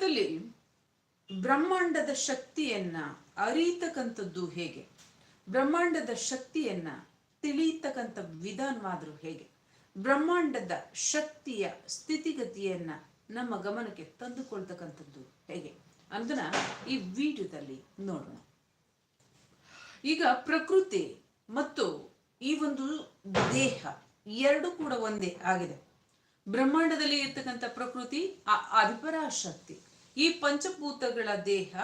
ವಿಡಿಯೋದಲ್ಲಿ ಬ್ರಹ್ಮಾಂಡದ ಶಕ್ತಿಯನ್ನ ಅರಿತಕ್ಕಂಥದ್ದು ಹೇಗೆ? ಬ್ರಹ್ಮಾಂಡದ ಶಕ್ತಿಯನ್ನ ತಿಳಿಯತಕ್ಕಂಥ ವಿಧಾನವಾದರೂ ಹೇಗೆ? ಬ್ರಹ್ಮಾಂಡದ ಶಕ್ತಿಯ ಸ್ಥಿತಿಗತಿಯನ್ನ ನಮ್ಮ ಗಮನಕ್ಕೆ ತಂದುಕೊಳ್ತಕ್ಕಂಥದ್ದು ಹೇಗೆ? ಅದನ್ನ ಈ ವಿಡಿಯೋದಲ್ಲಿ ನೋಡೋಣ. ಈಗ ಪ್ರಕೃತಿ ಮತ್ತು ಈ ಒಂದು ದೇಹ ಎರಡು ಕೂಡ ಒಂದೇ ಆಗಿದೆ. ಬ್ರಹ್ಮಾಂಡದಲ್ಲಿ ಇರ್ತಕ್ಕಂಥ ಪ್ರಕೃತಿ, ಆ ಅಧಿಪರಾಶಕ್ತಿ. ಈ ಪಂಚಭೂತಗಳ ದೇಹ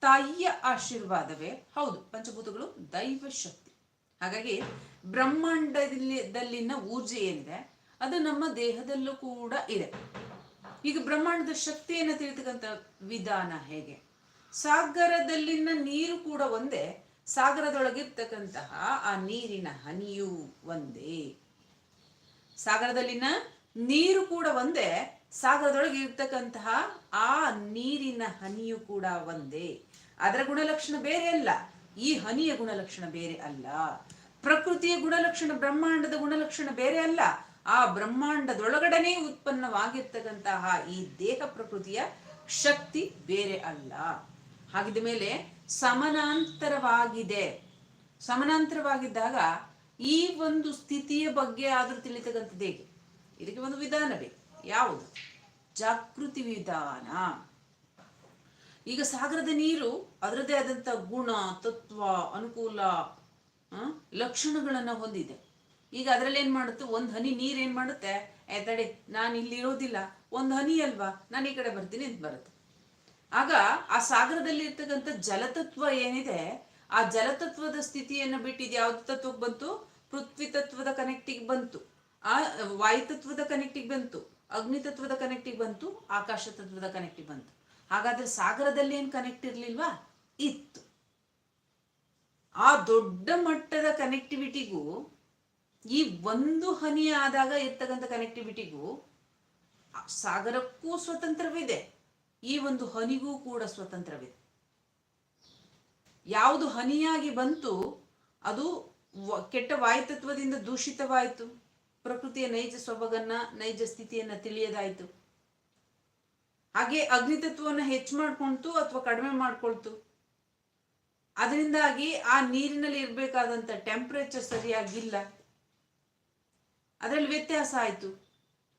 ತಾಯಿಯ ಆಶೀರ್ವಾದವೇ. ಹೌದು, ಪಂಚಭೂತಗಳು ದೈವ ಶಕ್ತಿ. ಹಾಗಾಗಿ ಬ್ರಹ್ಮಾಂಡದಲ್ಲಿನ ದಲ್ಲಿನ ಊರ್ಜೆ ಏನಿದೆ, ಅದು ನಮ್ಮ ದೇಹದಲ್ಲೂ ಕೂಡ ಇದೆ. ಈಗ ಬ್ರಹ್ಮಾಂಡದ ಶಕ್ತಿಯನ್ನು ತಿಳಿತಕ್ಕಂಥ ವಿಧಾನ ಹೇಗೆ? ಸಾಗರದಲ್ಲಿನ ನೀರು ಕೂಡ ಒಂದೇ, ಸಾಗರದೊಳಗಿರ್ತಕ್ಕಂತಹ ಆ ನೀರಿನ ಹನಿಯೂ ಒಂದೇ. ಸಾಗರದಲ್ಲಿನ ನೀರು ಕೂಡ ಒಂದೇ ಸಾಗರದೊಳಗೆ ಇರ್ತಕ್ಕಂತಹ ಆ ನೀರಿನ ಹನಿಯು ಕೂಡ ಒಂದೇ. ಅದರ ಗುಣಲಕ್ಷಣ ಬೇರೆ ಅಲ್ಲ. ಈ ಹನಿಯ ಗುಣಲಕ್ಷಣ ಬೇರೆ ಅಲ್ಲ. ಪ್ರಕೃತಿಯ ಗುಣಲಕ್ಷಣ, ಬ್ರಹ್ಮಾಂಡದ ಗುಣಲಕ್ಷಣ ಬೇರೆ ಅಲ್ಲ. ಆ ಬ್ರಹ್ಮಾಂಡದೊಳಗಡನೆ ಉತ್ಪನ್ನವಾಗಿರ್ತಕ್ಕಂತಹ ಈ ದೇಹ ಪ್ರಕೃತಿಯ ಶಕ್ತಿ ಬೇರೆ ಅಲ್ಲ. ಹಾಗಿದ ಮೇಲೆ ಸಮನಾಂತರವಾಗಿದೆ. ಸಮನಾಂತರವಾಗಿದ್ದಾಗ ಈ ಒಂದು ಸ್ಥಿತಿಯ ಬಗ್ಗೆ ಆದರೂ ತಿಳಿತಕ್ಕಂಥದ್ದು ಹೇಗೆ? ಇದಕ್ಕೆ ಒಂದು ವಿಧಾನ ಬೇಕು. ಯಾವುದು? ಜಾಗೃತಿ ವಿಧಾನ. ಈಗ ಸಾಗರದ ನೀರು ಅದರದೇ ಆದಂತ ಗುಣ, ತತ್ವ, ಅನುಕೂಲ ಲಕ್ಷಣಗಳನ್ನು ಹೊಂದಿದೆ. ಈಗ ಅದರಲ್ಲಿ ಏನು ಮಾಡುತ್ತೆ? ಒಂದು ಹನಿ ನೀರು ಏನ್ ಮಾಡುತ್ತೆ? ಏ ತಡಿ, ನಾನು ಇಲ್ಲಿ ಇರೋದಿಲ್ಲ. ಒಂದು ಹನಿ ಅಲ್ವಾ? ನಾನು ಈ ಕಡೆ ಬರ್ತೀನಿ ಅಂತ ಬರುತ್ತೆ. ಆಗ ಆ ಸಾಗರದಲ್ಲಿ ಇರ್ತಕ್ಕಂಥ ಜಲತತ್ವ ಏನಿದೆ? ಆ ಜಲತತ್ವದ ಸ್ಥಿತಿಯನ್ನು ಬಿಟ್ಟಿದ್ದು ಯಾವ್ದು ತತ್ವಕ್ಕೆ ಬಂತು? ಪೃಥ್ವಿ ತತ್ವದ ಕನೆಕ್ಟಿಗೆ ಬಂತು. ಆ ವಾಯು ತತ್ವದ ಕನೆಕ್ಟಿಗೆ ಬಂತು. ಅಗ್ನಿ ತತ್ವದ ಕನೆಕ್ಟಿಗೆ ಬಂತು, ಆಕಾಶ ತತ್ವದ ಕನೆಕ್ಟಿಗೆ ಬಂತು. ಹಾಗಾದ್ರೆ ಸಾಗರದಲ್ಲಿ ಏನು ಕನೆಕ್ಟ್ ಇರಲಿಲ್ವಾ? ಇತ್ತು. ಆ ದೊಡ್ಡ ಮಟ್ಟದ ಕನೆಕ್ಟಿವಿಟಿಗೂ ಈ ಒಂದು ಹನಿ ಆದಾಗ ಇರ್ತಕ್ಕಂಥ ಕನೆಕ್ಟಿವಿಟಿಗೂ ಸಾಗರಕ್ಕೂ ಸ್ವತಂತ್ರವಿದೆ. ಈ ಒಂದು ಹನಿಗೂ ಕೂಡ ಸ್ವತಂತ್ರವಿದೆ. ಯಾವುದು ಹನಿಯಾಗಿ ಬಂತು, ಅದು ಕೆಟ್ಟ ವಾಯುತತ್ವದಿಂದ ದೂಷಿತವಾಯಿತು. ಪ್ರಕೃತಿಯ ನೈಜ ಸೊಬಗನ್ನ ನೈಜ ಸ್ಥಿತಿಯನ್ನ ತಿಳಿಯದಾಯ್ತು. ಹಾಗೆ ಅಗ್ನಿತತ್ವವನ್ನು ಹೆಚ್ಚು ಮಾಡ್ಕೊಳ್ತು ಅಥವಾ ಕಡಿಮೆ ಮಾಡ್ಕೊಳ್ತು. ಅದರಿಂದಾಗಿ ಆ ನೀರಿನಲ್ಲಿ ಇರಬೇಕಾದಂತ ಟೆಂಪರೇಚರ್ ಸರಿಯಾಗಿಲ್ಲ. ಅದರಲ್ಲಿ ವ್ಯತ್ಯಾಸ ಆಯ್ತು.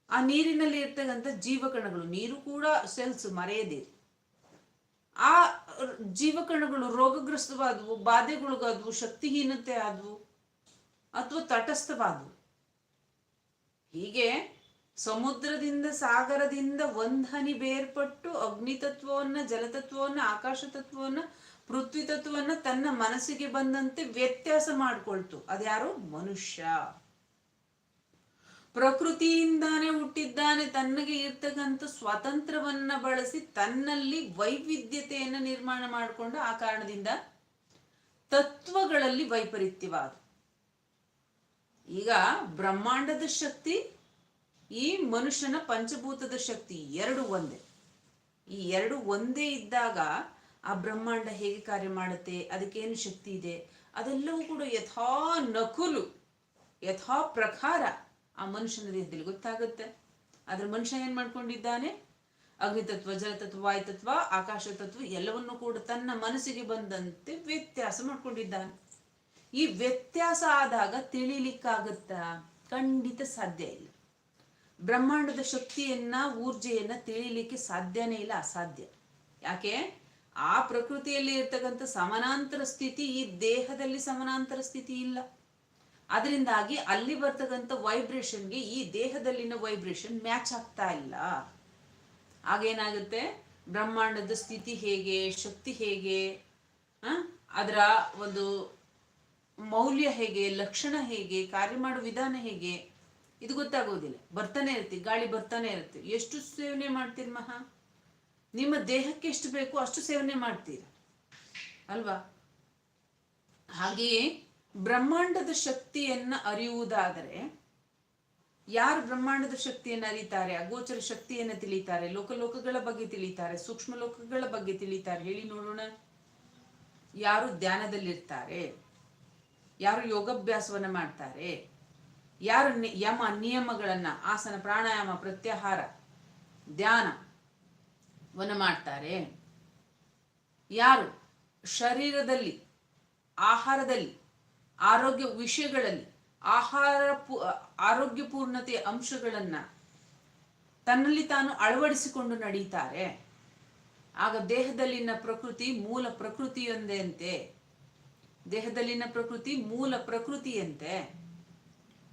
ಆ ನೀರಿನಲ್ಲಿ ಇರ್ತಕ್ಕಂಥ ಜೀವಕಣಗಳು, ನೀರು ಕೂಡ ಸೆಲ್ಸ್ ಮರೆಯದಿರಿ ಆ ಜೀವಕಣಗಳು ರೋಗಗ್ರಸ್ತವಾದವು, ಬಾಧೆಗೊಳಗಾದವು, ಶಕ್ತಿಹೀನತೆ ಆದವು, ಅಥವಾ ತಟಸ್ಥವಾದವು. ಹೀಗೆ ಸಮುದ್ರದಿಂದ ಸಾಗರದಿಂದ ಒಂದನಿ ಬೇರ್ಪಟ್ಟು ಅಗ್ನಿ ತತ್ವವನ್ನ ಜಲತತ್ವವನ್ನ ಆಕಾಶ ತತ್ವವನ್ನ ಪೃಥ್ವಿ ತತ್ವವನ್ನ ತನ್ನ ಮನಸ್ಸಿಗೆ ಬಂದಂತೆ ವ್ಯತ್ಯಾಸ ಮಾಡ್ಕೊಳ್ತು. ಅದ್ಯಾರು? ಮನುಷ್ಯ. ಪ್ರಕೃತಿಯಿಂದಾನೇ ಹುಟ್ಟಿದ್ದಾನೆ, ತನ್ನಗೆ ಇರ್ತಕ್ಕಂಥ ಸ್ವಾತಂತ್ರ್ಯವನ್ನ ಬಳಸಿ ತನ್ನಲ್ಲಿ ವೈವಿಧ್ಯತೆಯನ್ನ ನಿರ್ಮಾಣ ಮಾಡಿಕೊಂಡು ಆ ಕಾರಣದಿಂದ ತತ್ವಗಳಲ್ಲಿ ವೈಪರೀತ್ಯವಾದ. ಈಗ ಬ್ರಹ್ಮಾಂಡದ ಶಕ್ತಿ, ಈ ಮನುಷ್ಯನ ಪಂಚಭೂತದ ಶಕ್ತಿ, ಎರಡು ಒಂದೇ. ಈ ಎರಡು ಒಂದೇ ಇದ್ದಾಗ ಆ ಬ್ರಹ್ಮಾಂಡ ಹೇಗೆ ಕಾರ್ಯ ಮಾಡುತ್ತೆ, ಅದಕ್ಕೇನು ಶಕ್ತಿ ಇದೆ, ಅದೆಲ್ಲವೂ ಕೂಡ ಯಥಾ ನಕುಲು, ಯಥಾ ಪ್ರಕಾರ ಆ ಮನುಷ್ಯನ ದೇಹದಲ್ಲಿ ಗೊತ್ತಾಗುತ್ತೆ. ಆದ್ರೆ ಮನುಷ್ಯ ಏನ್ ಮಾಡ್ಕೊಂಡಿದ್ದಾನೆ? ಅಗ್ನಿತತ್ವ, ಜಲತತ್ವ, ವಾಯುತತ್ವ ಆಕಾಶ ತತ್ವ ಎಲ್ಲವನ್ನೂ ಕೂಡ ತನ್ನ ಮನಸ್ಸಿಗೆ ಬಂದಂತೆ ವ್ಯತ್ಯಾಸ ಮಾಡ್ಕೊಂಡಿದ್ದಾನೆ. ಈ ವ್ಯತ್ಯಾಸ ಆದಾಗ ತಿಳಿಲಿಕ್ಕಾಗತ್ತಾ? ಖಂಡಿತ ಸಾಧ್ಯ ಇಲ್ಲ. ಬ್ರಹ್ಮಾಂಡದ ಶಕ್ತಿಯನ್ನ, ಊರ್ಜೆಯನ್ನ ತಿಳಿಲಿಕ್ಕೆ ಸಾಧ್ಯನೇ ಇಲ್ಲ, ಅಸಾಧ್ಯ. ಯಾಕೆ? ಆ ಪ್ರಕೃತಿಯಲ್ಲಿ ಇರ್ತಕ್ಕಂಥ ಸಮಾನಾಂತರ ಸ್ಥಿತಿ ಈ ದೇಹದಲ್ಲಿ ಸಮಾನಾಂತರ ಸ್ಥಿತಿ ಇಲ್ಲ. ಅದರಿಂದಾಗಿ ಅಲ್ಲಿ ಬರ್ತಕ್ಕಂಥ ವೈಬ್ರೇಷನ್ಗೆ ಈ ದೇಹದಲ್ಲಿನ ವೈಬ್ರೇಷನ್ ಮ್ಯಾಚ್ ಆಗ್ತಾ ಇಲ್ಲ. ಆಗೇನಾಗುತ್ತೆ ಬ್ರಹ್ಮಾಂಡದ ಸ್ಥಿತಿ ಹೇಗೆ, ಶಕ್ತಿ ಹೇಗೆ ಅದರ ಒಂದು ಮೌಲ್ಯ ಹೇಗೆ, ಲಕ್ಷಣ ಹೇಗೆ, ಕಾರ್ಯ ಮಾಡೋ ವಿಧಾನ ಹೇಗೆ, ಇದು ಗೊತ್ತಾಗೋದಿಲ್ಲ. ಬರ್ತಾನೆ ಇರುತ್ತೆ, ಗಾಳಿ ಬರ್ತಾನೆ ಇರುತ್ತೆ. ಎಷ್ಟು ಸೇವನೆ ಮಾಡ್ತೀರಿ ಮಹಾ? ನಿಮ್ಮ ದೇಹಕ್ಕೆ ಎಷ್ಟು ಬೇಕು ಅಷ್ಟು ಸೇವನೆ ಮಾಡ್ತೀರ. ಅಲ್ವಾ? ಹಾಗೆಯೇ ಬ್ರಹ್ಮಾಂಡದ ಶಕ್ತಿಯನ್ನ ಅರಿಯುವುದಾದರೆ, ಯಾರು ಬ್ರಹ್ಮಾಂಡದ ಶಕ್ತಿಯನ್ನು ಅರಿತಾರೆ? ಅಗೋಚರ ಶಕ್ತಿಯನ್ನು ತಿಳಿತಾರೆ, ಲೋಕಲೋಕಗಳ ಬಗ್ಗೆ ತಿಳಿತಾರೆ ಸೂಕ್ಷ್ಮ ಲೋಕಗಳ ಬಗ್ಗೆ ತಿಳಿತಾರೆ. ಹೇಳಿ ನೋಡೋಣ. ಯಾರು ಧ್ಯಾನದಲ್ಲಿರ್ತಾರೆ? ಯಾರು ಯೋಗಾಭ್ಯಾಸವನ್ನ ಮಾಡ್ತಾರೆ? ಯಾರು ಯಮ ನಿಯಮಗಳನ್ನ, ಆಸನ, ಪ್ರಾಣಾಯಾಮ, ಪ್ರತ್ಯಾಹಾರ ಧ್ಯಾನವನ್ನು ಮಾಡ್ತಾರೆ? ಯಾರು ಶರೀರದಲ್ಲಿ, ಆಹಾರದಲ್ಲಿ, ಆರೋಗ್ಯ ವಿಷಯಗಳಲ್ಲಿ, ಆಹಾರ ಪೂ- ಆರೋಗ್ಯಪೂರ್ಣತೆಯ ಅಂಶಗಳನ್ನ ತನ್ನಲ್ಲಿ ತಾನು ಅಳವಡಿಸಿಕೊಂಡು ನಡೀತಾರೆ? ಆಗ ದೇಹದಲ್ಲಿನ ಪ್ರಕೃತಿ, ಮೂಲ ಪ್ರಕೃತಿಯೊಂದಂತೆ ದೇಹದಲ್ಲಿನ ಪ್ರಕೃತಿ ಮೂಲ ಪ್ರಕೃತಿಯಂತೆ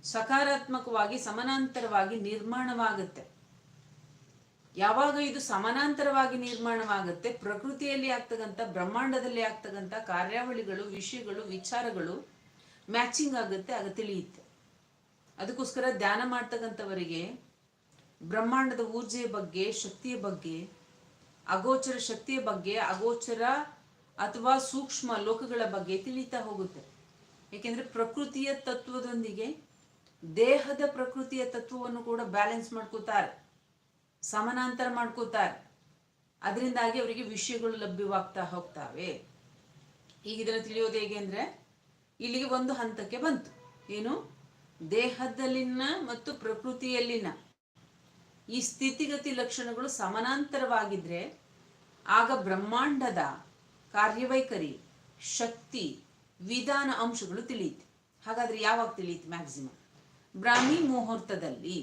ಸಕಾರಾತ್ಮಕವಾಗಿ ಸಮಾನಾಂತರವಾಗಿ ನಿರ್ಮಾಣವಾಗುತ್ತೆ. ಯಾವಾಗ ಇದು ಸಮಾನಾಂತರವಾಗಿ ನಿರ್ಮಾಣವಾಗುತ್ತೆ, ಪ್ರಕೃತಿಯಲ್ಲಿ ಆಗ್ತಕ್ಕಂಥ, ಬ್ರಹ್ಮಾಂಡದಲ್ಲಿ ಆಗ್ತಕ್ಕಂಥ ಕಾರ್ಯಾವಳಿಗಳು, ವಿಷಯಗಳು, ವಿಚಾರಗಳು ಮ್ಯಾಚಿಂಗ್ ಆಗುತ್ತೆ, ಆಗ ತಿಳಿಯುತ್ತೆ. ಅದಕ್ಕೋಸ್ಕರ ಧ್ಯಾನ ಮಾಡ್ತಕ್ಕಂಥವರಿಗೆ ಬ್ರಹ್ಮಾಂಡದ ಊರ್ಜೆಯ ಬಗ್ಗೆ, ಶಕ್ತಿಯ ಬಗ್ಗೆ, ಅಗೋಚರ ಶಕ್ತಿಯ ಬಗ್ಗೆ, ಅಗೋಚರ ಅಥವಾ ಸೂಕ್ಷ್ಮ ಲೋಕಗಳ ಬಗ್ಗೆ ತಿಳಿತಾ ಹೋಗುತ್ತೆ. ಏಕೆಂದರೆ ಪ್ರಕೃತಿಯ ತತ್ವದೊಂದಿಗೆ ದೇಹದ ಪ್ರಕೃತಿಯ ತತ್ವವನ್ನು ಕೂಡ ಬ್ಯಾಲೆನ್ಸ್ ಮಾಡ್ಕೋತಾರೆ. ಸಮಾನಾಂತರ ಮಾಡ್ಕೋತಾರೆ. ಅದರಿಂದಾಗಿ ಅವರಿಗೆ ವಿಷಯಗಳು ಲಭ್ಯವಾಗ್ತಾ ಹೋಗ್ತಾವೆ. ಈಗ ಇದನ್ನು ತಿಳಿಯೋದು ಹೇಗೆ ಅಂದ್ರೆ, ಇಲ್ಲಿಗೆ ಒಂದು ಹಂತಕ್ಕೆ ಬಂತು. ಏನು? ದೇಹದಲ್ಲಿನ ಮತ್ತು ಪ್ರಕೃತಿಯಲ್ಲಿನ ಈ ಸ್ಥಿತಿಗತಿ ಲಕ್ಷಣಗಳು ಸಮಾನಾಂತರವಾಗಿದ್ರೆ, ಆಗ ಬ್ರಹ್ಮಾಂಡದ ಕಾರ್ಯವೈಖರಿ, ಶಕ್ತಿ, ವಿಧಾನ ಅಂಶಗಳು ತಿಳಿಯುತ್ತೆ ಹಾಗಾದ್ರೆ ಯಾವಾಗ ತಿಳಿಯುತ್ತೆ ಮ್ಯಾಕ್ಸಿಮಮ್ ಬ್ರಾಹ್ಮಿ ಮುಹೂರ್ತದಲ್ಲಿ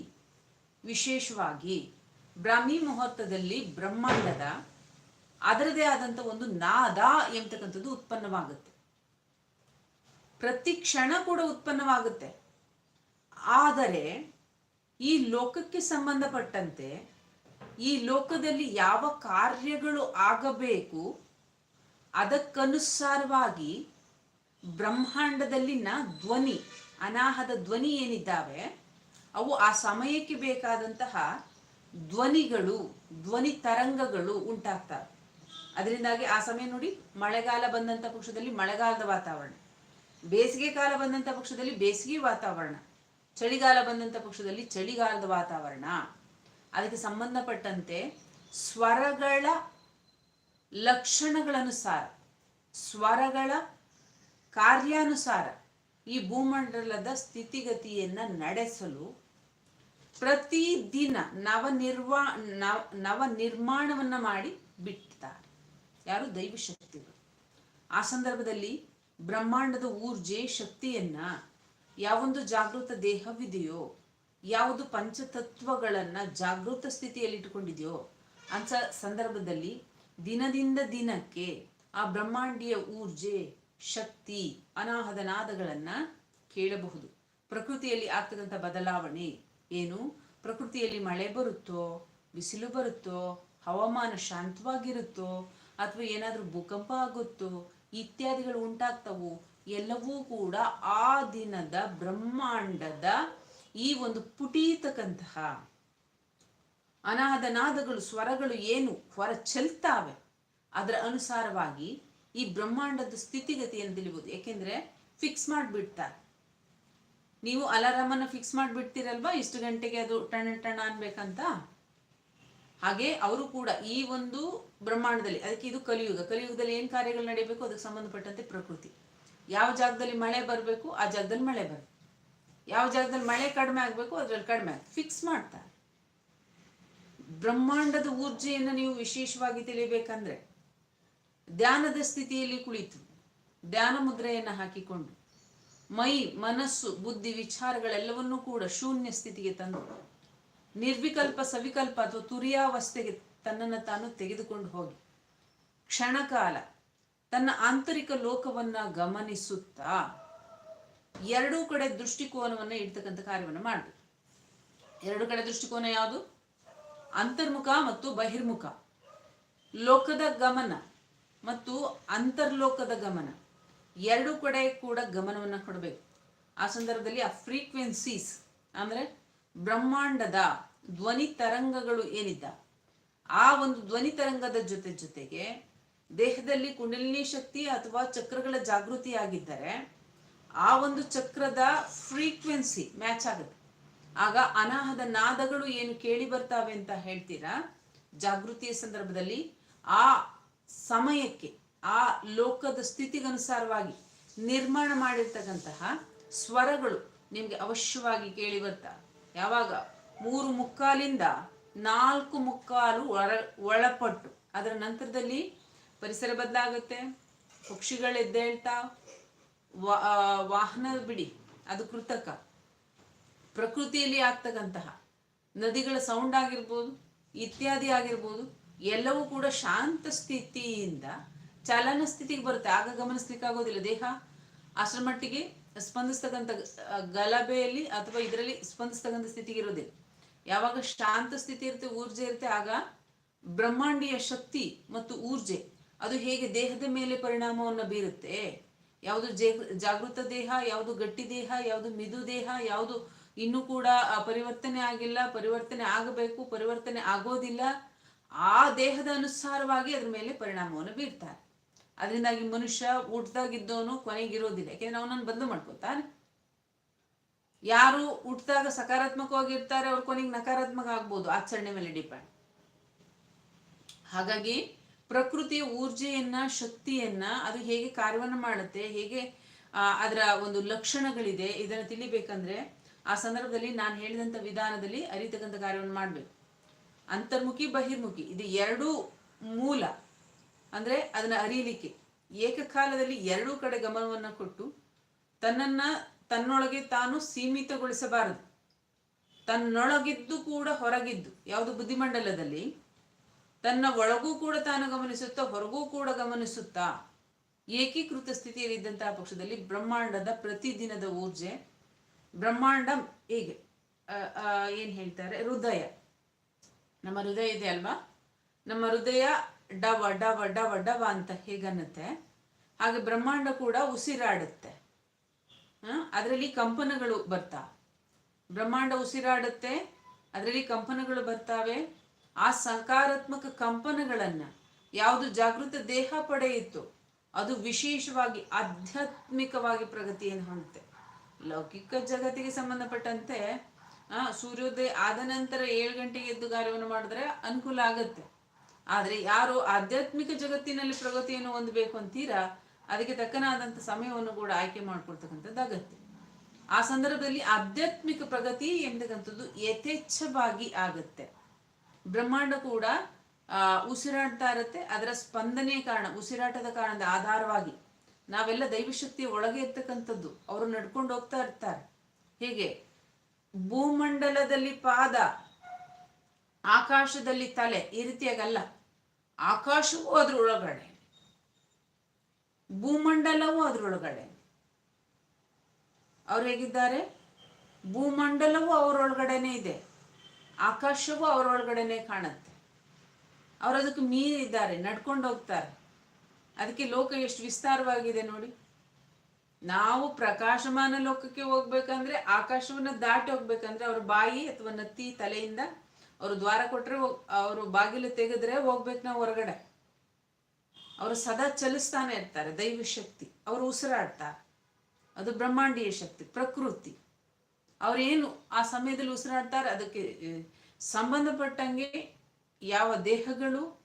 ವಿಶೇಷವಾಗಿ ಬ್ರಾಹ್ಮಿ ಮುಹೂರ್ತದಲ್ಲಿ ಬ್ರಹ್ಮಾಂಡದ ಅದರದೇ ಆದಂತ ಒಂದು ನಾದ ಎಂಬತಕ್ಕಂಥದ್ದು ಉತ್ಪನ್ನವಾಗುತ್ತೆ. ಪ್ರತಿ ಕ್ಷಣ ಕೂಡ ಉತ್ಪನ್ನವಾಗುತ್ತೆ. ಆದರೆ ಈ ಲೋಕಕ್ಕೆ ಸಂಬಂಧಪಟ್ಟಂತೆ ಈ ಲೋಕದಲ್ಲಿ ಯಾವ ಕಾರ್ಯಗಳು ಆಗಬೇಕು ಅದಕ್ಕನುಸಾರವಾಗಿ ಬ್ರಹ್ಮಾಂಡದಲ್ಲಿನ ಧ್ವನಿ ಅನಾಹದ ಧ್ವನಿ ಏನಿದ್ದಾವೆ, ಅವು ಆ ಸಮಯಕ್ಕೆ ಬೇಕಾದಂತಹ ಧ್ವನಿಗಳು, ಧ್ವನಿ ತರಂಗಗಳು ಉಂಟಾಗ್ತವೆ. ಅದರಿಂದಾಗಿ ಆ ಸಮಯ ನೋಡಿ, ಮಳೆಗಾಲ ಬಂದಂಥ ಪಕ್ಷದಲ್ಲಿ ಮಳೆಗಾಲದ ವಾತಾವರಣ, ಬೇಸಿಗೆ ಕಾಲ ಬಂದಂಥ ಪಕ್ಷದಲ್ಲಿ ಬೇಸಿಗೆ ವಾತಾವರಣ, ಚಳಿಗಾಲ ಬಂದಂಥ ಪಕ್ಷದಲ್ಲಿ ಚಳಿಗಾಲದ ವಾತಾವರಣ. ಅದಕ್ಕೆ ಸಂಬಂಧಪಟ್ಟಂತೆ ಸ್ವರಗಳ ಲಕ್ಷಣಗಳನುಸಾರ, ಸ್ವರಗಳ ಕಾರ್ಯಾನುಸಾರ ಈ ಭೂಮಂಡಲದ ಸ್ಥಿತಿಗತಿಯನ್ನ ನಡೆಸಲು ಪ್ರತಿದಿನ ನವ ನಿರ್ವಾ ನವ ನವ ನಿರ್ಮಾಣವನ್ನ ಮಾಡಿ ಬಿಡ್ತಾರೆ ಯಾರು? ದೈವ ಶಕ್ತಿಗಳು. ಆ ಸಂದರ್ಭದಲ್ಲಿ ಬ್ರಹ್ಮಾಂಡದ ಊರ್ಜೆ ಶಕ್ತಿಯನ್ನ ಯಾವೊಂದು ಜಾಗೃತ ದೇಹವಿದೆಯೋ, ಯಾವುದು ಪಂಚತತ್ವಗಳನ್ನ ಜಾಗೃತ ಸ್ಥಿತಿಯಲ್ಲಿ ಇಟ್ಟುಕೊಂಡಿದೆಯೋ ಅಂತ ಸಂದರ್ಭದಲ್ಲಿ ದಿನದಿಂದ ದಿನಕ್ಕೆ ಆ ಬ್ರಹ್ಮಾಂಡೀಯ ಊರ್ಜೆ, ಶಕ್ತಿ ಅನಾಹದ ನಾದಗಳನ್ನ ಕೇಳಬಹುದು. ಪ್ರಕೃತಿಯಲ್ಲಿ ಆಗ್ತಕ್ಕಂಥ ಬದಲಾವಣೆ ಏನು? ಪ್ರಕೃತಿಯಲ್ಲಿ ಮಳೆ ಬರುತ್ತೋ, ಬಿಸಿಲು ಬರುತ್ತೋ, ಹವಾಮಾನ ಶಾಂತವಾಗಿರುತ್ತೋ, ಅಥವಾ ಏನಾದರೂ ಭೂಕಂಪ ಆಗುತ್ತೋ, ಇತ್ಯಾದಿಗಳು ಉಂಟಾಗ್ತವು, ಎಲ್ಲವೂ ಕೂಡ ಆ ದಿನದ ಬ್ರಹ್ಮಾಂಡದ ಈ ಒಂದು ಪುಟೀತಕ್ಕಂತಹ ಅನಾಹದ ನಾದಗಳು ಸ್ವರಗಳು ಏನು ಹೊರ ಚೆಲ್ತಾವೆ ಅದರ ಅನುಸಾರವಾಗಿ ಈ ಬ್ರಹ್ಮಾಂಡದ ಸ್ಥಿತಿಗತಿಯನ್ನು ತಿಳಿಬಹುದು ಏಕೆಂದ್ರೆ ಫಿಕ್ಸ್ ಮಾಡಿಬಿಡ್ತಾರೆ. ನೀವು ಅಲಾರಾಮನ್ನು ಫಿಕ್ಸ್ ಮಾಡಿಬಿಡ್ತೀರಲ್ವಾ? ಇಷ್ಟು ಗಂಟೆಗೆ ಅದು ಟಣ ಟಣ ಅನ್ಬೇಕಂತ? ಹಾಗೆ ಅವರು ಕೂಡ ಈ ಒಂದು ಬ್ರಹ್ಮಾಂಡದಲ್ಲಿ, ಅದಕ್ಕೆ ಇದು ಕಲಿಯುಗ. ಕಲಿಯುಗದಲ್ಲಿ ಏನು ಕಾರ್ಯಗಳು ನಡೆಯಬೇಕು ಅದಕ್ಕೆ ಸಂಬಂಧಪಟ್ಟಂತೆ ಪ್ರಕೃತಿ. ಯಾವ ಜಾಗದಲ್ಲಿ ಮಳೆ ಬರಬೇಕು? ಆ ಜಾಗದಲ್ಲಿ ಮಳೆ ಬರಬೇಕು. ಯಾವ ಜಾಗದಲ್ಲಿ ಮಳೆ ಕಡಿಮೆ ಆಗಬೇಕು? ಅದ್ರಲ್ಲಿ ಕಡಿಮೆ ಫಿಕ್ಸ್ ಮಾಡ್ತಾರೆ. ಬ್ರಹ್ಮಾಂಡದ ಊರ್ಜೆಯನ್ನು ನೀವು ವಿಶೇಷವಾಗಿ ತಿಳಿಬೇಕಂದ್ರೆ ಧ್ಯಾನದ ಸ್ಥಿತಿಯಲ್ಲಿ ಕುಳಿತು ಧ್ಯಾನ ಮುದ್ರೆಯನ್ನು ಹಾಕಿಕೊಂಡು ಮೈ, ಮನಸ್ಸು, ಬುದ್ಧಿ, ವಿಚಾರಗಳೆಲ್ಲವನ್ನೂ ಕೂಡ ಶೂನ್ಯ ಸ್ಥಿತಿಗೆ ತಂದು ನಿರ್ವಿಕಲ್ಪ, ಸವಿಕಲ್ಪ ಅಥವಾ ತುರಿಯಾವಸ್ಥೆಗೆ ತನ್ನನ್ನು ತಾನು ತೆಗೆದುಕೊಂಡು ಹೋಗಿ ಕ್ಷಣಕಾಲ ತನ್ನ ಆಂತರಿಕ ಲೋಕವನ್ನ ಗಮನಿಸುತ್ತಾ ಎರಡೂ ಕಡೆ ದೃಷ್ಟಿಕೋನವನ್ನು ಇಡ್ತಕ್ಕಂಥ ಕಾರ್ಯವನ್ನು ಮಾಡಬೇಕು. ಎರಡು ಕಡೆ ದೃಷ್ಟಿಕೋನ ಯಾವುದು? ಅಂತರ್ಮುಖ ಮತ್ತು ಬಹಿರ್ಮುಖ. ಲೋಕದ ಗಮನ ಮತ್ತು ಅಂತರ್ಲೋಕದ ಗಮನ. ಎರಡು ಕಡೆ ಕೂಡ ಗಮನವನ್ನು ಕೊಡಬೇಕು. ಆ ಸಂದರ್ಭದಲ್ಲಿ ಆ ಫ್ರೀಕ್ವೆನ್ಸೀಸ್ ಅಂದರೆ ಬ್ರಹ್ಮಾಂಡದ ಧ್ವನಿ ತರಂಗಗಳು ಏನಿದ್ದ? ಆ ಒಂದು ಧ್ವನಿ ತರಂಗದ ಜೊತೆ ಜೊತೆಗೆ ದೇಹದಲ್ಲಿ ಕುಂಡಲಿನಿ ಶಕ್ತಿ ಅಥವಾ ಚಕ್ರಗಳ ಜಾಗೃತಿ ಆಗಿದ್ದರೆ ಆ ಒಂದು ಚಕ್ರದ ಫ್ರೀಕ್ವೆನ್ಸಿ ಮ್ಯಾಚ್ ಆಗುತ್ತೆ. ಆಗ ಅನಾಹದ ನಾದಗಳು ಏನು ಕೇಳಿ ಬರ್ತಾವೆ ಅಂತ ಹೇಳ್ತೀರಾ? ಜಾಗೃತಿಯ ಸಂದರ್ಭದಲ್ಲಿ ಆ ಸಮಯಕ್ಕೆ, ಆ ಲೋಕದ ಸ್ಥಿತಿಗನುಸಾರವಾಗಿ ನಿರ್ಮಾಣ ಮಾಡಿರ್ತಕ್ಕಂತಹ ಸ್ವರಗಳು ನಿಮಗೆ ಅವಶ್ಯವಾಗಿ ಕೇಳಿ ಬರ್ತಾ. ಯಾವಾಗ? ಮೂರು ಮುಕ್ಕಾಲಿಂದ ನಾಲ್ಕು ಮುಕ್ಕಾಲು ಒಳ, ಒಳಪಟ್ಟು. ಅದರ ನಂತರದಲ್ಲಿ ಪರಿಸರ ಬದಲಾಗುತ್ತೆ ಪಕ್ಷಿಗಳು ಎದ್ದೇಳ್ತಾ ವಾಹನ ಬಿಡಿ, ಅದು ಕೃತಕ. ಪ್ರಕೃತಿಯಲ್ಲಿ ಆಗ್ತಕ್ಕಂತಹ ನದಿಗಳ ಸೌಂಡ್ ಆಗಿರ್ಬೋದು, ಇತ್ಯಾದಿ ಆಗಿರ್ಬೋದು, ಎಲ್ಲವೂ ಕೂಡ ಶಾಂತ ಸ್ಥಿತಿಯಿಂದ ಚಲನ ಸ್ಥಿತಿಗೆ ಬರುತ್ತೆ. ಆಗ ಗಮನಿಸ್ಲಿಕ್ಕಾಗೋದಿಲ್ಲ. ದೇಹ ಅಷ್ಟರ ಮಟ್ಟಿಗೆ ಸ್ಪಂದಿಸ್ತಕ್ಕಂಥ ಗಲಭೆಯಲ್ಲಿ ಅಥವಾ ಇದರಲ್ಲಿ ಸ್ಪಂದಿಸ್ತಕ್ಕಂಥ ಸ್ಥಿತಿಗೆ ಇರೋದಿಲ್ಲ. ಯಾವಾಗ ಶಾಂತ ಸ್ಥಿತಿ ಇರುತ್ತೆ, ಊರ್ಜೆ ಇರುತ್ತೆ, ಆಗ ಬ್ರಹ್ಮಾಂಡೀಯ ಶಕ್ತಿ ಮತ್ತು ಊರ್ಜೆ, ಅದು ಹೇಗೆ ದೇಹದ ಮೇಲೆ ಪರಿಣಾಮವನ್ನು ಬೀರುತ್ತೆ? ಯಾವುದು ಜೇಗ್- ಜಾಗೃತ ದೇಹ, ಯಾವುದು ಗಟ್ಟಿ ದೇಹ, ಯಾವುದು ಮಿದು ದೇಹ, ಯಾವುದು ಇನ್ನೂ ಕೂಡ ಪರಿವರ್ತನೆ ಆಗಿಲ್ಲ, ಪರಿವರ್ತನೆ ಆಗಬೇಕು, ಪರಿವರ್ತನೆ ಆಗೋದಿಲ್ಲ. ಆ ದೇಹದ ಅನುಸಾರವಾಗಿ ಅದ್ರ ಮೇಲೆ ಪರಿಣಾಮವನ್ನು ಬೀರ್ತಾರೆ. ಅದರಿಂದಾಗಿ ಮನುಷ್ಯ ಊಟದಾಗಿದ್ದವನು ಕೊನೆಗಿರೋದಿಲ್ಲ. ಯಾಕೆಂದ್ರೆ ಅವನನ್ನು ಬದಲು ಮಾಡ್ಕೊತಾನೆ. ಯಾರು ಹುಟ್ಟಿದಾಗ ಸಕಾರಾತ್ಮಕವಾಗಿರ್ತಾರೆ, ಅವ್ರ ಕೊನೆಗೆ ನಕಾರಾತ್ಮಕ ಆಗ್ಬೋದು. ಆಚರಣೆ ಮೇಲೆ ಡಿಪೆಂಡ್. ಹಾಗಾಗಿ ಪ್ರಕೃತಿಯ ಊರ್ಜೆಯನ್ನ, ಶಕ್ತಿಯನ್ನ, ಅದು ಹೇಗೆ ಕಾರ್ಯವನ್ನು ಮಾಡುತ್ತೆ, ಹೇಗೆ ಅದರ ಒಂದು ಲಕ್ಷಣಗಳಿದೆ, ಇದನ್ನು ತಿಳಿಬೇಕಂದ್ರೆ ಆ ಸಂದರ್ಭದಲ್ಲಿ ನಾನು ಹೇಳಿದಂಥ ವಿಧಾನದಲ್ಲಿ ಅರಿತಕ್ಕಂಥ ಕಾರ್ಯವನ್ನು ಮಾಡಬೇಕು. ಅಂತರ್ಮುಖಿ, ಬಹಿರ್ಮುಖಿ, ಇದು ಎರಡೂ ಮೂಲ. ಅಂದರೆ ಅದನ್ನು ಅರಿಯಲಿಕ್ಕೆ ಏಕಕಾಲದಲ್ಲಿ ಎರಡೂ ಕಡೆ ಗಮನವನ್ನು ಕೊಟ್ಟು ತನ್ನನ್ನು ತನ್ನೊಳಗೆ ತಾನು ಸೀಮಿತಗೊಳಿಸಬಾರದು. ತನ್ನೊಳಗಿದ್ದು ಕೂಡ ಹೊರಗಿದ್ದು, ಯಾವುದು ಬುದ್ಧಿಮಂಡಲದಲ್ಲಿ, ತನ್ನ ಒಳಗೂ ಕೂಡ ತಾನು ಗಮನಿಸುತ್ತಾ, ಹೊರಗೂ ಕೂಡ ಗಮನಿಸುತ್ತಾ, ಏಕೀಕೃತ ಸ್ಥಿತಿಯಲ್ಲಿದ್ದಂತಹ ಪಕ್ಷದಲ್ಲಿ ಬ್ರಹ್ಮಾಂಡದ ಪ್ರತಿದಿನದ ಊರ್ಜೆ ಬ್ರಹ್ಮಾಂಡ ಹೀಗೆ. ಏನ್ ಹೇಳ್ತಾರೆ? ಹೃದಯ. ನಮ್ಮ ಹೃದಯ ಇದೆ ಅಲ್ವಾ? ನಮ್ಮ ಹೃದಯ ಡವ ಡವ ಡವ ಡವ ಅಂತ ಹೇಗನ್ನುತ್ತೆ? ಹಾಗೆ ಬ್ರಹ್ಮಾಂಡ ಕೂಡ ಉಸಿರಾಡುತ್ತೆ. ಅದರಲ್ಲಿ ಕಂಪನಗಳು ಬರ್ತಾ. ಬ್ರಹ್ಮಾಂಡ ಉಸಿರಾಡುತ್ತೆ, ಅದರಲ್ಲಿ ಕಂಪನಗಳು ಬರ್ತಾವೆ. ಆ ಸಕಾರಾತ್ಮಕ ಕಂಪನಗಳನ್ನ ಯಾವುದು ಜಾಗೃತ ದೇಹ ಪಡೆಯಿತು, ಅದು ವಿಶೇಷವಾಗಿ ಆಧ್ಯಾತ್ಮಿಕವಾಗಿ ಪ್ರಗತಿಯನ್ನು ಹೊಂದುತ್ತೆ. ಲೌಕಿಕ ಜಗತ್ತಿಗೆ ಸಂಬಂಧಪಟ್ಟಂತೆ ಆ, ಸೂರ್ಯೋದಯ ಆದ ನಂತರ ಏಳು ಗಂಟೆಗೆ ಎದ್ದು ಕಾರ್ಯವನ್ನು ಮಾಡಿದ್ರೆ ಅನುಕೂಲ ಆಗುತ್ತೆ. ಆದರೆ ಯಾರು ಆಧ್ಯಾತ್ಮಿಕ ಜಗತ್ತಿನಲ್ಲಿ ಪ್ರಗತಿಯನ್ನು ಹೊಂದಬೇಕು ಅಂತೀರಾ ಅದಕ್ಕೆ ತಕ್ಕನಾದಂಥ ಸಮಯವನ್ನು ಕೂಡ ಆಯ್ಕೆ ಮಾಡ್ಕೊಳ್ತಕ್ಕಂಥದ್ದು ಅಗತ್ಯ. ಆ ಸಂದರ್ಭದಲ್ಲಿ ಆಧ್ಯಾತ್ಮಿಕ ಪ್ರಗತಿ ಎಂದಕ್ಕಂಥದ್ದು ಯಥೇಚ್ಛವಾಗಿ ಆಗುತ್ತೆ. ಬ್ರಹ್ಮಾಂಡ ಕೂಡ ಉಸಿರಾಡ್ತಾ ಇರುತ್ತೆ. ಅದರ ಸ್ಪಂದನೆ ಕಾರಣ ಉಸಿರಾಟದ ಕಾರಣದ ಆಧಾರವಾಗಿ. ನಾವೆಲ್ಲ ದೈವಶಕ್ತಿ ಒಳಗೆ ಇರ್ತಕ್ಕಂಥದ್ದು. ಅವರು ನಡ್ಕೊಂಡು ಹೋಗ್ತಾ ಇರ್ತಾರೆ. ಹೀಗೆ ಭೂಮಂಡಲದಲ್ಲಿ ಪಾದ, ಆಕಾಶದಲ್ಲಿ ತಲೆ ಈ ರೀತಿಯಾಗಲ್ಲ. ಆಕಾಶವೂ ಅದರೊಳಗಡೆ ಭೂಮಂಡಲವೂ ಅದ್ರೊಳಗಡೆ ಅವ್ರು ಹೇಗಿದ್ದಾರೆ? ಭೂಮಂಡಲವೂ ಅವರೊಳಗಡೆನೆ ಇದೆ. ಆಕಾಶವೂ ಅವರೊಳಗಡೆನೆ ಕಾಣುತ್ತೆ. ಅವ್ರು ಅದಕ್ಕೆ ಮೀರಿದ್ದಾರೆ ನಡ್ಕೊಂಡು ಹೋಗ್ತಾರೆ. ಅದಕ್ಕೆ ಲೋಕ ಎಷ್ಟು ವಿಸ್ತಾರವಾಗಿದೆ ನೋಡಿ. ನಾವು ಪ್ರಕಾಶಮಾನ ಲೋಕಕ್ಕೆ ಹೋಗ್ಬೇಕಂದ್ರೆ, ಆಕಾಶವನ್ನ ದಾಟಿ ಹೋಗ್ಬೇಕಂದ್ರೆ ಅವ್ರ ಬಾಯಿ ಅಥವಾ ನತ್ತಿ ತಲೆಯಿಂದ ಅವರು ದ್ವಾರ ಕೊಟ್ರೆ ಅವರು ಬಾಗಿಲು ತೆಗೆದ್ರೆ ಹೋಗ್ಬೇಕು ನಾವು ಹೊರಗಡೆ. ಅವರು ಸದಾ ಚಲಿಸ್ತಾನೆ ಇರ್ತಾರೆ ದೈವ ಶಕ್ತಿ ಅವರು ಉಸಿರಾಡ್ತಾರೆ. ಅದು ಬ್ರಹ್ಮಾಂಡೀಯ ಶಕ್ತಿ, ಪ್ರಕೃತಿ. ಅವರೇನು ಆ ಸಮಯದಲ್ಲಿ ಉಸಿರಾಡ್ತಾರೆ, ಅದಕ್ಕೆ ಸಂಬಂಧಪಟ್ಟಂಗೆ ಯಾವ ದೇಹಗಳು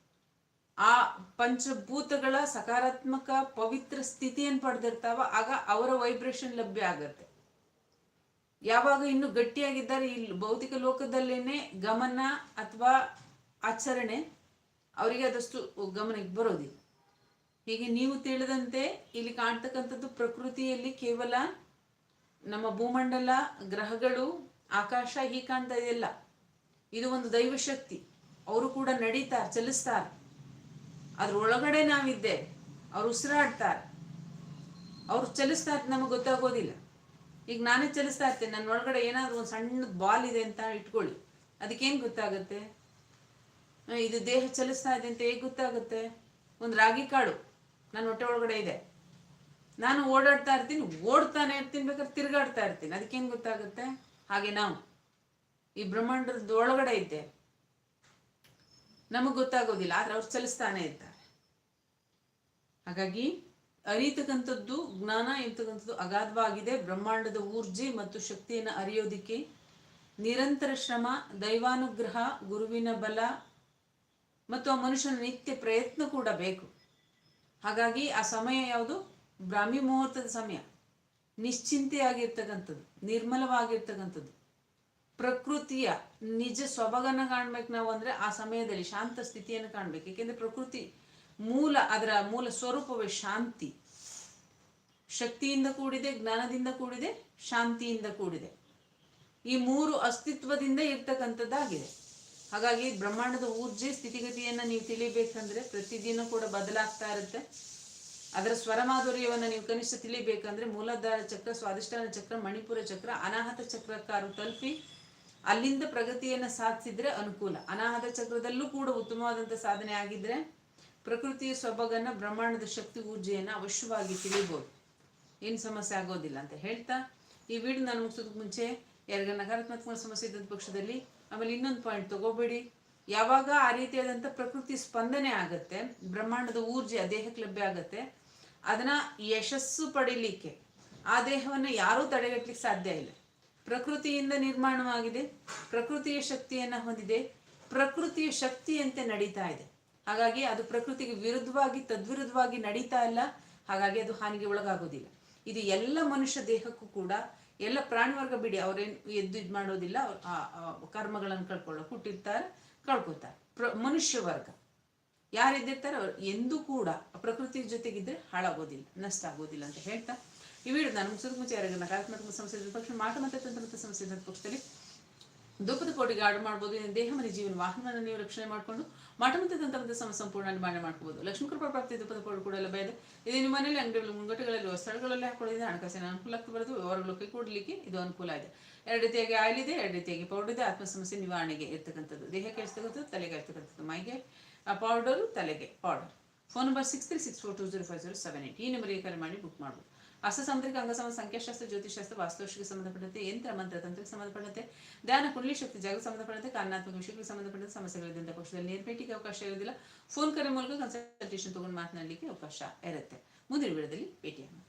ಆ ಪಂಚಭೂತಗಳ ಸಕಾರಾತ್ಮಕ ಪವಿತ್ರ ಸ್ಥಿತಿಯನ್ನು ಪಡೆದಿರ್ತಾವ, ಆಗ ಅವರ ವೈಬ್ರೇಷನ್ ಲಭ್ಯ ಆಗತ್ತೆ. ಯಾವಾಗ ಇನ್ನು ಗಟ್ಟಿಯಾಗಿದ್ದಾರೆ ಇಲ್ಲಿ ಭೌತಿಕ ಲೋಕದಲ್ಲೇನೆ ಗಮನ ಅಥವಾ ಆಚರಣೆ, ಅವರಿಗೆ ಅದಷ್ಟು ಗಮನಕ್ಕೆ ಬರೋದಿಲ್ಲ. ಹೀಗೆ ನೀವು ತಿಳಿದಂತೆ ಇಲ್ಲಿ ಕಾಣ್ತಕ್ಕಂಥದ್ದು ಪ್ರಕೃತಿಯಲ್ಲಿ ಕೇವಲ ನಮ್ಮ ಭೂಮಂಡಲ, ಗ್ರಹಗಳು, ಆಕಾಶ ಹೀಗೆ ಕಾಣ್ತಾ ಇದೆಯಲ್ಲ. ಇದು ಒಂದು ದೈವಶಕ್ತಿ. ಅವರು ಕೂಡ ನಡೀತಾರೆ, ಚಲಿಸ್ತಾರೆ. ಅದ್ರ ಒಳಗಡೆ ನಾವಿದ್ದೆ. ಅವ್ರು ಉಸಿರಾಡ್ತಾರೆ. ಅವ್ರು ಚಲಿಸ್ತಾ ಇರ್ತಾರೆ. ನಮಗೆ ಗೊತ್ತಾಗೋದಿಲ್ಲ. ಈಗ ನಾನೇ ಚಲಿಸ್ತಾ ಇರ್ತೇನೆ. ನನ್ನ ಒಳಗಡೆ ಏನಾದರೂ ಒಂದು ಸಣ್ಣ ಬಾಲ್ ಇದೆ ಅಂತ ಇಟ್ಕೊಳ್ಳಿ. ಅದಕ್ಕೇನು ಗೊತ್ತಾಗುತ್ತೆ? ಇದು ದೇಹ ಚಲಿಸ್ತಾ ಇದೆ ಅಂತ ಹೇಗೆ ಗೊತ್ತಾಗುತ್ತೆ? ಒಂದು ರಾಗಿ ಕಾಳು ನನ್ನ ಹೊಟ್ಟೆ ಒಳಗಡೆ ಇದೆ. ನಾನು ಓಡಾಡ್ತಾ ಇರ್ತೀನಿ. ಓಡ್ತಾನೆ ಇರ್ತೀನಿ. ಬೇಕಾದ್ರೆ ತಿರುಗಾಡ್ತಾ ಇರ್ತೀನಿ. ಅದಕ್ಕೇನು ಗೊತ್ತಾಗುತ್ತೆ? ಹಾಗೆ ನಾವು ಈ ಬ್ರಹ್ಮಾಂಡದ ಒಳಗಡೆ ಇದ್ದೆ. ನಮಗೆ ಗೊತ್ತಾಗೋದಿಲ್ಲ, ಆದ್ರೆ ಅವ್ರು ಚಲಿಸ್ತಾನೆ ಇರ್ತಾರೆ. ಹಾಗಾಗಿ ಅರಿತಕ್ಕಂಥದ್ದು ಜ್ಞಾನ ಇರ್ತಕ್ಕಂಥದ್ದು ಅಗಾಧವಾಗಿದೆ. ಬ್ರಹ್ಮಾಂಡದ ಊರ್ಜೆ ಮತ್ತು ಶಕ್ತಿಯನ್ನು ಅರಿಯೋದಿಕ್ಕೆ ನಿರಂತರ ಶ್ರಮ, ದೈವಾನುಗ್ರಹ, ಗುರುವಿನ ಬಲ ಮತ್ತು ಆ ಮನುಷ್ಯನ ನಿತ್ಯ ಪ್ರಯತ್ನ ಕೂಡ ಬೇಕು. ಹಾಗಾಗಿ ಆ ಸಮಯ ಯಾವುದು? ಬ್ರಾಹ್ಮಿ ಮುಹೂರ್ತದ ಸಮಯ. ನಿಶ್ಚಿಂತೆಯಾಗಿರ್ತಕ್ಕಂಥದ್ದು, ನಿರ್ಮಲವಾಗಿರ್ತಕ್ಕಂಥದ್ದು. ಪ್ರಕೃತಿಯ ನಿಜ ಸೊಬಗನ್ನ ಕಾಣ್ಬೇಕು ನಾವು ಅಂದ್ರೆ ಆ ಸಮಯದಲ್ಲಿ ಶಾಂತ ಸ್ಥಿತಿಯನ್ನು ಕಾಣ್ಬೇಕು. ಏಕೆಂದ್ರೆ ಪ್ರಕೃತಿ ಮೂಲ, ಅದರ ಮೂಲ ಸ್ವರೂಪವೇ ಶಾಂತಿ. ಶಕ್ತಿಯಿಂದ ಕೂಡಿದೆ, ಜ್ಞಾನದಿಂದ ಕೂಡಿದೆ, ಶಾಂತಿಯಿಂದ ಕೂಡಿದೆ. ಈ ಮೂರು ಅಸ್ತಿತ್ವದಿಂದ ಇರ್ತಕ್ಕಂಥದ್ದಾಗಿದೆ. ಹಾಗಾಗಿ ಬ್ರಹ್ಮಾಂಡದ ಊರ್ಜೆ, ಸ್ಥಿತಿಗತಿಯನ್ನ ನೀವು ತಿಳಿಬೇಕಂದ್ರೆ ಪ್ರತಿದಿನ ಕೂಡ ಬದಲಾಗ್ತಾ ಇರುತ್ತೆ. ಅದರ ಸ್ವರ ಮಾಧುರ್ಯವನ್ನು ನೀವು ಕನಿಷ್ಠ ತಿಳಿಬೇಕಂದ್ರೆ ಮೂಲಾಧಾರ ಚಕ್ರ ಸ್ವಾದಿಷ್ಠಾನ ಚಕ್ರ, ಮಣಿಪುರ ಚಕ್ರ, ಅನಾಹತ ಚಕ್ರಕ್ಕಾರು ತಲುಪಿ ಅಲ್ಲಿಂದ ಪ್ರಗತಿಯನ್ನು ಸಾಧಿಸಿದ್ರೆ ಅನುಕೂಲ. ಅನಾಹತ ಚಕ್ರದಲ್ಲೂ ಕೂಡ ಉತ್ತಮವಾದಂಥ ಸಾಧನೆ ಆಗಿದ್ರೆ ಪ್ರಕೃತಿಯ ಸೊಬಗನ್ನ ಬ್ರಹ್ಮಾಂಡದ ಶಕ್ತಿ, ಊರ್ಜೆಯನ್ನು ಅವಶ್ಯವಾಗಿ ತಿಳಿಬೋದು. ಏನು ಸಮಸ್ಯೆ ಆಗೋದಿಲ್ಲ ಅಂತ ಹೇಳ್ತಾ, ಈ ವಿಡಿಯೋ ನಾನು ಮುಗಿಸೋದಕ್ಕೆ ಮುಂಚೆ ಯಾರಿಗ ನಕಾರಾತ್ಮಕ ಸಮಸ್ಯೆ ಇದ್ದಂಥ ಪಕ್ಷದಲ್ಲಿ ಆಮೇಲೆ ಇನ್ನೊಂದು ಪಾಯಿಂಟ್ ತಗೋಬೇಡಿ. ಯಾವಾಗ ಆ ರೀತಿಯಾದಂಥ ಪ್ರಕೃತಿ ಸ್ಪಂದನೆ ಆಗತ್ತೆ, ಬ್ರಹ್ಮಾಂಡದ ಊರ್ಜೆ ದೇಹಕ್ಕೆ ಲಭ್ಯ ಆಗತ್ತೆ, ಅದನ್ನ ಯಶಸ್ಸು ಪಡಿಲಿಕ್ಕೆ ಆ ದೇಹವನ್ನು ಯಾರೂ ತಡೆಗಟ್ಟಲಿಕ್ಕೆ ಸಾಧ್ಯ ಇಲ್ಲ. ಪ್ರಕೃತಿಯಿಂದ ನಿರ್ಮಾಣವಾಗಿದೆ, ಪ್ರಕೃತಿಯ ಶಕ್ತಿಯನ್ನ ಹೊಂದಿದೆ, ಪ್ರಕೃತಿಯ ಶಕ್ತಿಯಂತೆ ನಡೀತಾ ಇದೆ. ಹಾಗಾಗಿ ಅದು ಪ್ರಕೃತಿಗೆ ವಿರುದ್ಧವಾಗಿ, ತದ್ವಿರುದ್ಧವಾಗಿ ನಡೀತಾ ಇಲ್ಲ. ಹಾಗಾಗಿ ಅದು ಹಾನಿಗೆ ಒಳಗಾಗೋದಿಲ್ಲ. ಇದು ಎಲ್ಲ ಮನುಷ್ಯ ದೇಹಕ್ಕೂ ಕೂಡ, ಎಲ್ಲ ಪ್ರಾಣಿವರ್ಗ ಬಿಡಿ, ಅವ್ರೇನು ಎದ್ದು ಇದು ಮಾಡೋದಿಲ್ಲ ಕರ್ಮಗಳನ್ನು ಕಳ್ಕೊಳ್ಳೋ ಹುಟ್ಟಿರ್ತಾರೆ ಕಳ್ಕೊತಾರೆ ಪ್ರ, ಮನುಷ್ಯ ವರ್ಗ. ಯಾರಿದ್ದಿರ್ತಾರೆ ಅವ್ರು ಎಂದೂ ಕೂಡ ಪ್ರಕೃತಿ ಜೊತೆಗಿದ್ರೆ ಹಾಳಾಗೋದಿಲ್ಲ, ನಷ್ಟ ಆಗೋದಿಲ್ಲ ಅಂತ ಹೇಳ್ತಾ ಈ ನಾನು ಮುಗಿಸೋದಕ್ಕೆ ಮುಂಚೆ ಯಾರಿಗ ನಕಾರಾತ್ಮಕ ಸಮಸ್ಯೆ ಪಕ್ಷ ಮಾಟ ಮತ್ತೆ ತಂತ್ರ ಸಮಸ್ಯೆ ಪಕ್ಷದಲ್ಲಿ ದುಃಖದ ಕೋಟಿಗೆ ಆರ್ಡರ್ ಮಾಡ್ಬೋದು ದೇಹ, ಮನೆ, ಜೀವನ ವಾಹನವನ್ನು ನೀವು ರಕ್ಷಣೆ ಮಾಡಿಕೊಂಡು ಮಾಟ ಮತ್ತೆ ತಂತ್ರದ ಸಮ ಸಂಪೂರ್ಣ ನಿರ್ಮಾಣ ಮಾಡ್ಕೋಬಹುದು ಲಕ್ಷ್ಮೀ ಕೃಪಾ ಪ್ರಾಪ್ತಿ ದುಃಖದ ಕೋಡು ಕೂಡ ಲಭ್ಯ ಇದೆ ಇದು ನಿಮ್ಮ ಮನೆಯಲ್ಲಿ ಅಂಗಡಿಗಳು ಮುಂಗಟ್ಟುಗಳಲ್ಲಿ ಸ್ಥಳಗಳಲ್ಲಿ ಹಾಕೊಳ್ಳೋದ್ರಿಂದ ಹಣಕಾಸಿನ ಅನುಕೂಲಕ್ಕೆ ಬರೋದು ಕೈ ಕೊಡಲಿಕ್ಕೆ ಇದು ಅನುಕೂಲ ಇದೆ ಎರಡು ರೀತಿಯಾಗಿ ಆಯಿಲ್ ಇದೆ ಎರಡು ರೀತಿಯಾಗಿ ಪೌಡರ್ ಇದೆ. ಆತ್ಮ ಸಮಸ್ಯೆ ನಿವಾರಣೆಗೆ ಇರ್ತಕ್ಕಂಥದ್ದು ದೇಹಕ್ಕೆ ಇರ್ತಕ್ಕಂಥದ್ದು ತಲೆಗೆ ಇರ್ತಕ್ಕಂಥದ್ದು ಮೈಗೆ ಪೌಡರು ತಲೆಗೆ powder phone number six three six four two zero five zero seven eight ಈ ನಂಬರಿಗೆ ಕರೆ ಮಾಡಿ ಬುಕ್ ಮಾಡ್ಬೋದು. ಅಷ್ಟಸಾಂದ್ರಿಕ ಅಂಗಸಮ ಸಂಖ್ಯಾಶಾಸ್ತ್ರ ಜ್ಯೋತಿಷಾಸ್ತ್ರ ವಾಸ್ತುಶಿಗೆ ಸಂಬಂಧಪಟ್ಟಂತೆ ಯಂತ್ರ ಮಂತ್ರ ತಂತ್ರಕ್ಕೆ ಸಂಬಂಧಪಟ್ಟಂತೆ ಧ್ಯಾನ ಕುಂಡಲಿ ಶಕ್ತಿ, ಜಾಗಕ್ಕೆ ಸಂಬಂಧಪಟ್ಟಂತೆ ಕಾರಣಾತ್ಮಕ ವಿಷಯಕ್ಕೆ ಸಂಬಂಧಪಟ್ಟಂತೆ ಸಮಸ್ಯೆಗಳಿದ್ದಂಥ ಪಕ್ಷದಲ್ಲಿ ನೇರ್ಪೇಟಿಗೆ ಅವಕಾಶ ಇರೋದಿಲ್ಲ. ಫೋನ್ ಕರೆ ಮೂಲಕ ಕನ್ಸಲ್ಟೇಷನ್ ತಗೊಂಡು ಮಾತನಾಡಲಿಕ್ಕೆ ಅವಕಾಶ ಇರುತ್ತೆ. ಮುಂದಿನ ವಿಡಿಯೋದಲ್ಲಿ ಭೇಟಿಯಾಗೋಣ.